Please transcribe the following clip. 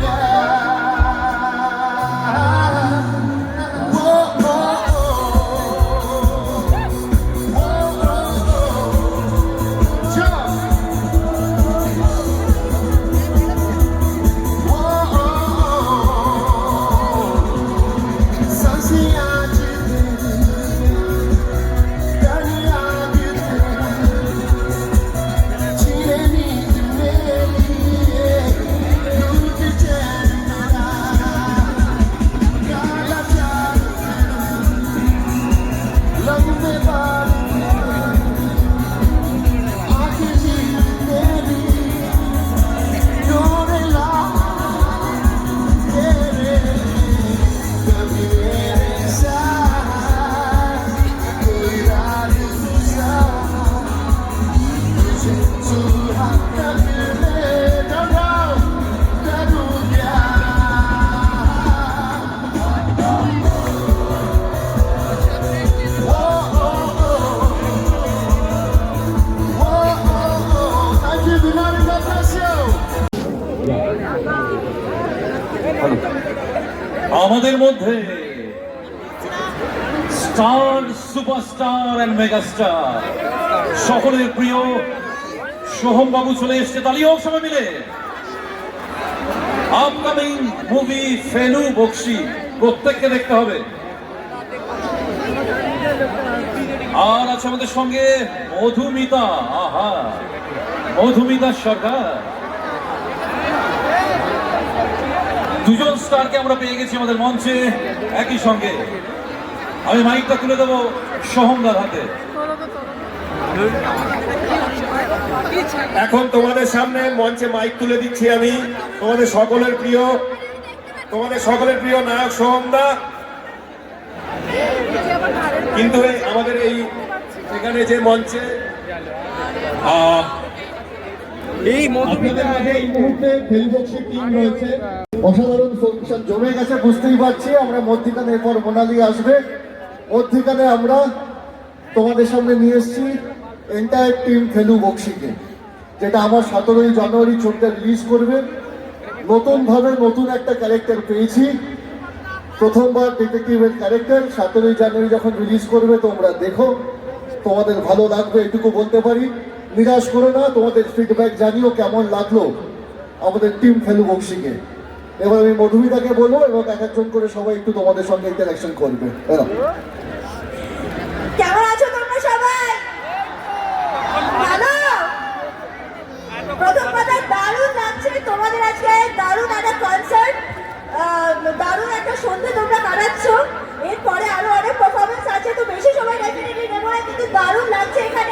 Yeah. আমাদের মধ্যে star, superstar and megastar সকলের প্রিয় সোহম বাবু চলে এসছে তালি হোক সবাই মিলে। আপকামিং মুভি ফেলু বক্সি, প্রত্যেককে দেখতে হবে। আর আছে আমাদের সঙ্গে মধুমিতা, আহা, মধুমিতা সরকার। দুজন স্টারকে আমরা পেয়ে গেছি আমাদের মঞ্চে একই সঙ্গে। আমি মাইকটা তুলে দেবো সোহমদার হাতে। এখন তোমাদের সামনে মঞ্চে মাইক তুলে দিচ্ছি আমি। তোমাদের সকলের প্রিয় তোমাদের সকলের প্রিয় নায়ক সোহমদা। কিন্তু এই আমাদের এই এখানে যে মঞ্চে আহ, এই মুহূর্তে ফেলবক্সি টিম রয়েছে। অসাধারণ ফাংশন জমে গেছে, বুঝতেই পারছি। আমরা মধ্যিখানে এরপর মোনালি আসবে। মধ্যিখানে আমরা তোমাদের সামনে নিয়ে এসেছি এন্টায়ার টিম ফেলু বক্সিকে, যেটা আমার সতেরোই জানুয়ারি ছবিটা রিলিজ করবে। নতুনভাবে নতুন একটা ক্যারেক্টার পেয়েছি। প্রথমবার ডিটেকটিভের ক্যারেক্টার সতেরোই জানুয়ারি যখন রিলিজ করবে, তোমরা দেখো। তোমাদের ভালো লাগবে, এটুকু বলতে পারি। নিরাশ করো না, তোমাদের ফিডব্যাক জানিও কেমন লাগল আমাদের টিম ফেলু বক্সিকে। এবার আমি মধুমিতাকে বলব এবং এক একজন করে সবাই একটু তোমাদের সঙ্গে ইন্টারাকশন করবে। কেমন আছো তোমরা সবাই? ভালো? দারুণ লাগছে তোমাদের আজকে। দারুণ একটা কনসার্ট দারুণ একটা সন্ধ্যে তোমরা কাটাচ্ছ। এরপরে আরও অনেক পারফরমেন্স আছে, তো বেশি সময় ডেফিনেটলি নেব কিন্তু দারুণ লাগছে এখানে।